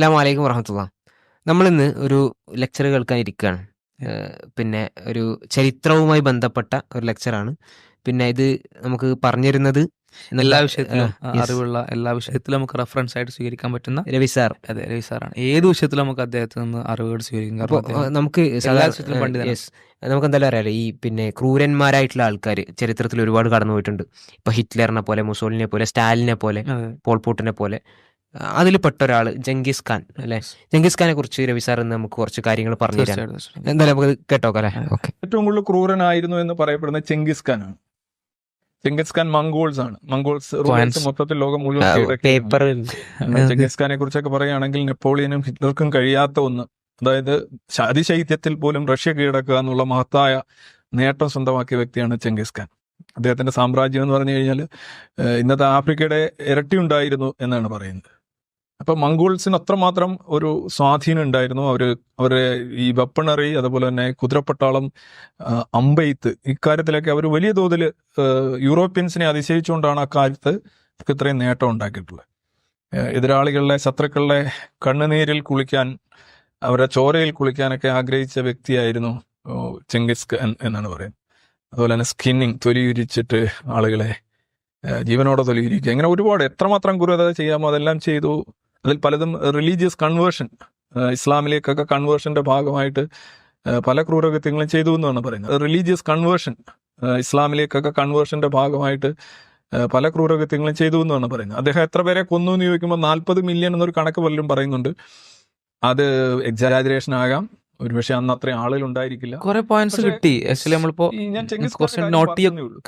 അസ്സാം വലൈക്കും വറഹമത്തുള്ള. നമ്മളിന്ന് ഒരു ലെക്ചർ കേൾക്കാൻ ഇരിക്കുകയാണ് പിന്നെ ഒരു ചരിത്രവുമായി ബന്ധപ്പെട്ട ഒരു ലെക്ചറാണ് പിന്നെ ഇത് നമുക്ക് പറഞ്ഞിരുന്നത് എല്ലാ വിഷയത്തിലും. അറിവുള്ള എല്ലാ വിഷയത്തിലും നമുക്ക് റെഫറൻസ് ആയിട്ട് സ്വീകരിക്കാൻ പറ്റുന്ന രവി സാർ. അതെ രവി സാറാണ്. ഏത് വിഷയത്തിലും നമുക്ക് അദ്ദേഹത്തിൽ നിന്ന് അറിവുകൾ സ്വീകരിക്കാം. അപ്പോൾ നമുക്ക് നമുക്ക് എന്തായാലും അറിയാലോ ഈ പിന്നെ ക്രൂരന്മാരായിട്ടുള്ള ആൾക്കാർ ചരിത്രത്തിൽ ഒരുപാട് കടന്നു പോയിട്ടുണ്ട് ഇപ്പൊ ഹിറ്റ്ലറിനെ പോലെ മുസോളിനെ പോലെ സ്റ്റാലിനെ പോലെ പോൾപോട്ടിനെ പോലെ. അതിൽ പെട്ട ഒരാൾ ജംഗീസ് ഖാൻ അല്ലെ? ജംഗീസ് ഖാനെ കുറിച്ച് രവി സാർ ഇന്ന് നമുക്ക് കുറച്ച് കാര്യങ്ങൾ പറഞ്ഞു തരാം. എന്തായാലും നമുക്ക് കേട്ടോ അല്ലെ? ഏറ്റവും കൂടുതൽ ക്രൂരനായിരുന്നു എന്ന് പറയപ്പെടുന്ന ചെങ്കിസ് ഖാൻ ആണ് ചെങ്കിസ് ഖാൻ മംഗോൾസ് ആണ്. മംഗോൾസ് മൊത്തത്തിൽ ലോകം മുഴുവൻ പേപ്പർ ചെങ്കിസ് ഖാനെ കുറിച്ചൊക്കെ പറയുകയാണെങ്കിൽ നെപ്പോളിയനും ഹിറ്റ്ലർക്കും കഴിയാത്ത ഒന്ന്. അതായത് അതിശൈത്യത്തിൽ പോലും റഷ്യ കീഴടക്കുക എന്നുള്ള മഹത്തായ നേട്ടം സ്വന്തമാക്കിയ വ്യക്തിയാണ് ചെങ്കിസ് ഖാൻ. അദ്ദേഹത്തിന്റെ സാമ്രാജ്യം എന്ന് പറഞ്ഞു കഴിഞ്ഞാൽ ഇന്നത്തെ ആഫ്രിക്കയുടെ ഇരട്ടി ഉണ്ടായിരുന്നു എന്നാണ് പറയുന്നത്. അപ്പൊ മംഗോൾസിന് അത്രമാത്രം ഒരു സ്വാധീനം ഉണ്ടായിരുന്നു അവർ അവരെ ഈ വെപ്പണറി അതുപോലെ തന്നെ കുതിരപ്പട്ടാളം അമ്പെയ്ത്ത് ഇക്കാര്യത്തിലൊക്കെ അവർ വലിയ തോതിൽ യൂറോപ്യൻസിനെ അതിശയിച്ചുകൊണ്ടാണ് അക്കാര്യത്ത് ഇത്രയും നേട്ടം ഉണ്ടാക്കിയിട്ടുള്ളത്. എതിരാളികളുടെ ശത്രുക്കളുടെ കണ്ണുനീരിൽ കുളിക്കാൻ അവരുടെ ചോരയിൽ കുളിക്കാനൊക്കെ ആഗ്രഹിച്ച വ്യക്തിയായിരുന്നു ചെങ്കിസ് ഖാൻ എന്നാണ് പറയുന്നത്. അതുപോലെ തന്നെ സ്കിന്നിങ് തൊലിയുരിച്ചിട്ട് ആളുകളെ ജീവനോടെ തൊലിയുരിക്കുക. ഇങ്ങനെ ഒരുപാട് എത്രമാത്രം ക്രൂരത ചെയ്യാമോ അതെല്ലാം ചെയ്തു അതിൽ പലതും റിലീജിയസ് കൺവേർഷൻ ഇസ്ലാമിലേക്കൊക്കെ കൺവേർഷന്റെ ഭാഗമായിട്ട് പല ക്രൂരകൃത്യങ്ങളും ചെയ്തു എന്നാണ് പറയുന്നത്. റിലീജിയസ് കൺവേർഷൻ ഇസ്ലാമിലേക്കൊക്കെ കൺവേർഷന്റെ ഭാഗമായിട്ട് പല ക്രൂരകൃത്യങ്ങളും ചെയ്തു എന്നാണ് പറയുന്നത്. അദ്ദേഹം എത്ര പേരെ കൊന്നു എന്ന് ചോദിക്കുമ്പോൾ നാൽപ്പത് മില്യൺ എന്നൊരു കണക്ക് പലരും പറയുന്നുണ്ട്. അത് എക്സാജറേഷൻ ആകാം. ഒരുപക്ഷെ അന്ന് അത്രയും ആളുകൾ ഉണ്ടായിരിക്കില്ല. കുറെ പോയിന്റ്സ് കിട്ടി. ആക്ച്വലി നമ്മളിപ്പോ കുറച്ച് നോട്ട്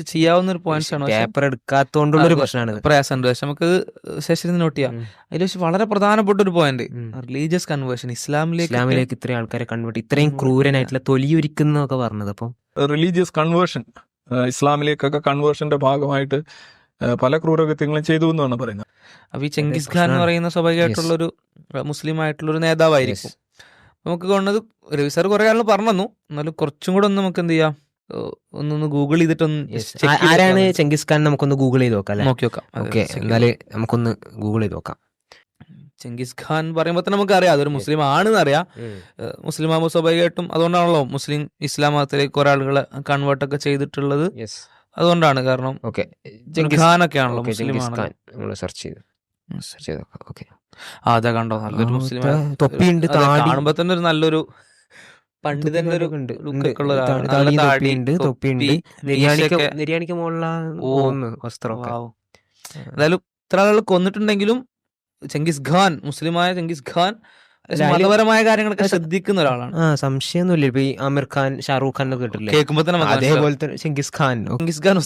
ചെയ്യാവുന്ന ഒരു പോയിന്റ്സ് ആണ്. പേപ്പർ എടുക്കാത്തോണ്ടുള്ള ഒരു. പ്രശ്നമാണ്. പ്രയാസമുണ്ട്. പക്ഷെ നമുക്ക് സെഷനിൽ നോട്ട് ചെയ്യാം. അതിൽ വെച്ച് വളരെ പ്രധാനപ്പെട്ട ഒരു പോയിന്റ് റിലീജിയസ് കൺവേർഷൻ ഇസ്ലാമിലേക്ക് ഇസ്ലാമിലേക്ക് ഇത്രയും ആൾക്കാരെ കൺവേർട്ട് ഇത്രയും ക്രൂരനായിട്ടുള്ള തൊലിയൊരിക്കുന്നൊക്കെ പറഞ്ഞത് അപ്പം. റിലീജിയസ് കൺവേർഷൻ ഇസ്ലാമിലേക്കൊക്കെ കൺവേർഷന്റെ ഭാഗമായിട്ട് പല ക്രൂരകൃത്യങ്ങളും ചെയ്തു എന്നാണ് പറയുന്നത്. അപ്പൊ ഈ ചെങ്കിസ് ഖാൻ എന്ന്. പറയുന്ന സ്വാഭാവികമായിട്ടുള്ള ഒരു മുസ്ലിം ആയിട്ടുള്ള ഒരു നേതാവായിരിക്കും നമുക്ക് കാണുന്നത് രവി കുറെ കാലം പറഞ്ഞു എന്നാലും കുറച്ചും കൂടെ ഒന്ന് നമുക്ക് എന്ത് ചെയ്യാം ഒന്നൊന്ന് ഗൂഗിൾ ചെയ്തിട്ടൊന്ന് ആരാണ്. ചെങ്കിസ് ഖാൻ നമുക്കൊന്ന് ഗൂഗിൾ ചെയ്ത് നോക്കാം നോക്കി നോക്കാം. ഓക്കെ എന്നാൽ നമുക്കൊന്ന് ഗൂഗിൾ ചെയ്ത് നോക്കാം. ചെങ്കിസ് ഖാൻ പറയുമ്പോൾ തന്നെ നമുക്ക് അറിയാം അതൊരു മുസ്ലിം ആണെന്ന് അറിയാം മുസ്ലിം ആകുമ്പോൾ സ്വാഭാവികമായിട്ടും അതുകൊണ്ടാണല്ലോ മുസ്ലിം ഇസ്ലാം മതത്തിലേക്ക് കുറെ ആളുകളെ കൺവേർട്ട് ഒക്കെ ചെയ്തിട്ടുള്ളത്. അതുകൊണ്ടാണ് കാരണം ഓക്കെ ഖാൻ ഒക്കെ ആണല്ലോ മുസ്ലിം സെർച്ച് ചെയ്ത്. സെർച്ച് ചെയ്ത് ഓക്കെ അതെ കണ്ടോ നല്ലൊരു മുസ്ലിം തൊപ്പിയുണ്ട് കാണുമ്പോ തന്നെ ഒരു നല്ലൊരു ഒരു തൊപ്പിയുണ്ട്, തൊപ്പിയുണ്ട്. നിര്യാണിക്ക് ഓ. വസ്ത്രമൊക്കെ. വാവ്. എന്തായാലും ഇത്ര ആളുകൾ കൊന്നിട്ടുണ്ടെങ്കിലും ചെങ്കിസ് ഖാൻ മുസ്ലിമായ ചെങ്കിസ് ഖാൻ മതപരമായ കാര്യങ്ങളൊക്കെ ശ്രദ്ധിക്കുന്ന ഒരാളാണ്. ആ സംശയമൊന്നുമില്ല. ഇപ്പൊ ഈ ആമിർ ഖാൻ ഷാറൂഖ് ഖാൻ ഒക്കെ കേട്ടില്ലേ കേൾക്കുമ്പോ തന്നെ അതേപോലെ തന്നെ ചെങ്കിസ് ഖാൻ. ചെങ്കിസ് ഖാൻ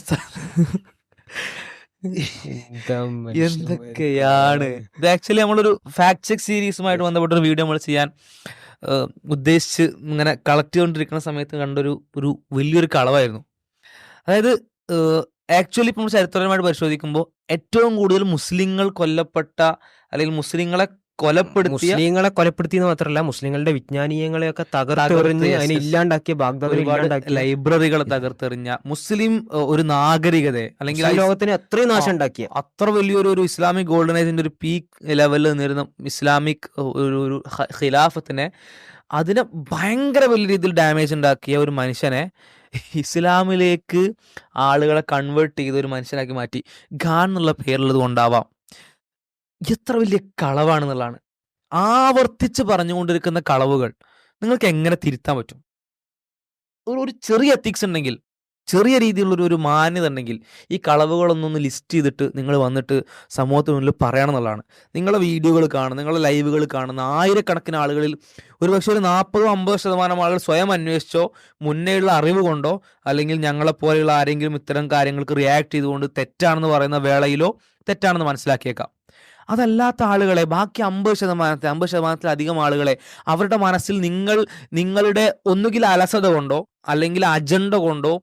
എന്തൊക്കെയാണ്? ഇത് ആക്ച്വലി നമ്മളൊരു ഫാക്ട് ചെക്ക് സീരീസുമായിട്ട് ബന്ധപ്പെട്ട ഒരു വീഡിയോ നമ്മൾ ചെയ്യാൻ ഉദ്ദേശിച്ച് ഇങ്ങനെ കളക്ട് ചെയ്തുകൊണ്ടിരിക്കുന്ന സമയത്ത് കണ്ടൊരു ഒരു വലിയൊരു കളവായിരുന്നു. അതായത് ആക്ച്വലി ഇപ്പം ചരിത്രപരമായിട്ട് പരിശോധിക്കുമ്പോൾ ഏറ്റവും കൂടുതൽ മുസ്ലിങ്ങൾ കൊല്ലപ്പെട്ട അല്ലെങ്കിൽ മുസ്ലിങ്ങളെ കൊലപ്പെടുത്തിയ മുസ്ലിങ്ങളെ കൊലപ്പെടുത്തിയെന്ന് മാത്രമല്ല മുസ്ലിങ്ങളുടെ വിജ്ഞാനീയങ്ങളെയൊക്കെ തകർത്തെറിഞ്ഞ് തകർത്ത്, അതിനെ. ഇല്ലാണ്ടാക്കിയ ബാഗ്ദാദ് ഒരുപാട് ലൈബ്രറികൾ തകർത്തെറിഞ്ഞ മുസ്ലിം ഒരു നാഗരികതയെ അല്ലെങ്കിൽ ലോകത്തിന് അത്രയും നാശം ഉണ്ടാക്കിയ അത്ര വലിയൊരു ഒരു ഇസ്ലാമിക് ഗോൾഡൻ ഏജിന്റെ ഒരു പീക്ക് ലെവലിൽ നിന്നിരുന്ന ഇസ്ലാമിക് ഒരു ഒരു ഖിലാഫത്തിനെ അതിനെ ഭയങ്കര വലിയ രീതിയിൽ ഡാമേജ് ഉണ്ടാക്കിയ ഒരു മനുഷ്യനെ ഇസ്ലാമിലേക്ക് ആളുകളെ കൺവേർട്ട് ചെയ്ത ഒരു മനുഷ്യനാക്കി മാറ്റി ഖാൻ എന്നുള്ള പേരുള്ളത് കൊണ്ടാവാം എത്ര വലിയ കളവാണെന്നുള്ളതാണ്. ആവർത്തിച്ച് പറഞ്ഞുകൊണ്ടിരിക്കുന്ന കളവുകൾ നിങ്ങൾക്ക് എങ്ങനെ തിരുത്താൻ പറ്റും? ഒരു ചെറിയ എത്തിക്സ് ഉണ്ടെങ്കിൽ ചെറിയ രീതിയിലുള്ള ഒരു മാന്യത ഉണ്ടെങ്കിൽ ഈ കളവുകളൊന്നൊന്ന് ലിസ്റ്റ് ചെയ്തിട്ട് നിങ്ങൾ വന്നിട്ട് സമൂഹത്തിന് മുന്നിൽ പറയണം എന്നുള്ളതാണ് നിങ്ങളെ വീഡിയോകൾ കാണുന്ന നിങ്ങളുടെ ലൈവുകൾ കാണുന്ന ആയിരക്കണക്കിന് ആളുകളിൽ ഒരുപക്ഷെ ഒരു നാൽപ്പതോ അമ്പതോ ശതമാനം ആളുകൾ സ്വയം അന്വേഷിച്ചോ മുന്നേയുള്ള അറിവ് കൊണ്ടോ അല്ലെങ്കിൽ ഞങ്ങളെപ്പോലെയുള്ള ആരെങ്കിലും ഇത്തരം കാര്യങ്ങൾക്ക് റിയാക്ട് ചെയ്തുകൊണ്ട് തെറ്റാണെന്ന് പറയുന്ന വേളയിലോ തെറ്റാണെന്ന് മനസ്സിലാക്കിയേക്കാം. അതല്ലാത്ത ആളുകളെ ബാക്കി അമ്പത് ശതമാനത്തെ അമ്പത് ശതമാനത്തിലധികം ആളുകളെ അവരുടെ മനസ്സിൽ നിങ്ങൾ നിങ്ങളുടെ ഒന്നുകിൽ അലസത കൊണ്ടോ അല്ലെങ്കിൽ അജണ്ട കൊണ്ടോ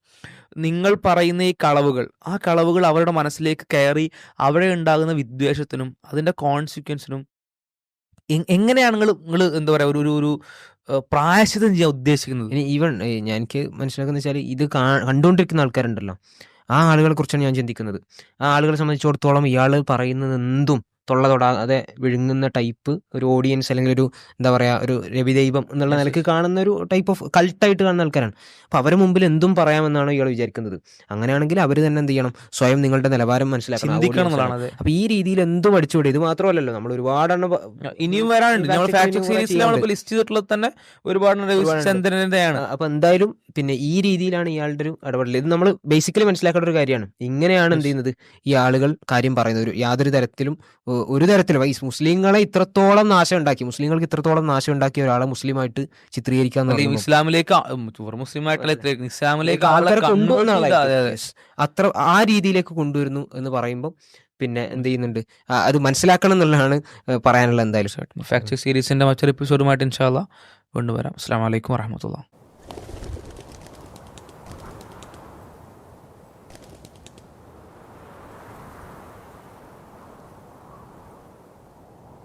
നിങ്ങൾ പറയുന്ന ഈ കളവുകൾ ആ കളവുകൾ അവരുടെ മനസ്സിലേക്ക് കയറി അവിടെ ഉണ്ടാകുന്ന വിദ്വേഷത്തിനും അതിന്റെ കോൺസിക്വൻസിനും എങ്ങനെയാണ് നിങ്ങൾ നിങ്ങൾ എന്താ പറയുക ഒരു ഒരു പ്രായശിതം ചെയ്യാൻ ഉദ്ദേശിക്കുന്നത്? ഇനി ഈവൺ ഞാൻ എനിക്ക് മനസ്സിലാക്കുന്ന വെച്ചാൽ ഇത് കണ്ടുകൊണ്ടിരിക്കുന്ന ആൾക്കാരുണ്ടല്ലോ. ആ ആളുകളെ കുറിച്ചാണ് ഞാൻ ചിന്തിക്കുന്നത്. ആ ആളുകളെ സംബന്ധിച്ചിടത്തോളം ഇയാൾ പറയുന്നത് എന്തും തൊള്ള തൊടാതെ വിഴുങ്ങുന്ന ടൈപ്പ് ഒരു ഓഡിയൻസ് അല്ലെങ്കിൽ ഒരു എന്താ പറയുക ഒരു രവിദൈവം എന്നുള്ള നിലയ്ക്ക് കാണുന്ന ഒരു ടൈപ്പ് ഓഫ് കൾട്ടായിട്ട് കാണുന്ന ആൾക്കാരാണ്. അപ്പോൾ അവരുടെ മുമ്പിൽ എന്തും പറയാമെന്നാണ് ഇയാൾ വിചാരിക്കുന്നത്. അങ്ങനെയാണെങ്കിൽ അവർ തന്നെ എന്ത് ചെയ്യണം? സ്വയം നിങ്ങളുടെ നിലവാരം മനസ്സിലാക്കണം. ചിന്തിക്കണം audience ആണ്. എന്നുള്ളതാണ് അത്. അപ്പൊ ഈ രീതിയിൽ എന്തും അടിച്ചുകൂടി ഇത് മാത്രമല്ലല്ലോ. നമ്മൾ ഒരുപാടെണ്ണം ഇനിയും വരാനുണ്ട്. നമ്മൾ ഫാക്ട് സീരീസിൽ നമ്മൾ ലിസ്റ്റ് ചെയ്തിട്ടുള്ളത് തന്നെ ഒരുപാട് ഒരുപാടുണ്ട്. ചന്ദ്രന്റെയാണ് ആ, അപ്പൊ എന്തായാലും പിന്നെ ഈ രീതിയിലാണ് ഇയാളുടെ ഒരു ഇടപെടൽ ഇത് നമ്മൾ ബേസിക്കലി മനസ്സിലാക്കേണ്ട ഒരു കാര്യമാണ്. ഇങ്ങനെയാണ് എന്ത് ചെയ്യുന്നത്? ഈ ആളുകൾ കാര്യം പറയുന്നത് ഒരു യാതൊരു തരത്തിലും ഒരു തരത്തിലും ഈ മുസ്ലിങ്ങളെ ഇത്രത്തോളം നാശം ഉണ്ടാക്കി മുസ്ലിങ്ങൾക്ക് ഇത്രത്തോളം നാശം ഉണ്ടാക്കിയ ഒരാളെ മുസ്ലിമായിട്ട് ചിത്രീകരിക്കാൻ ഇസ്ലാമിലേക്ക് ഇസ്ലാമിലേക്ക്. അത്ര ആ രീതിയിലേക്ക് കൊണ്ടുവരുന്നു എന്ന് പറയുമ്പോൾ പിന്നെ എന്ത് ചെയ്യുന്നുണ്ട്? അത് മനസ്സിലാക്കണം എന്നുള്ളതാണ് പറയാനുള്ള എന്തായാലും. സീരീസിന്റെ മറ്റൊരു എപ്പിസോഡുമായിട്ട് ഇൻഷാല്ല കൊണ്ടുവരാം. അസ്സാം വലൈക്കും വറഹമത്തുള്ള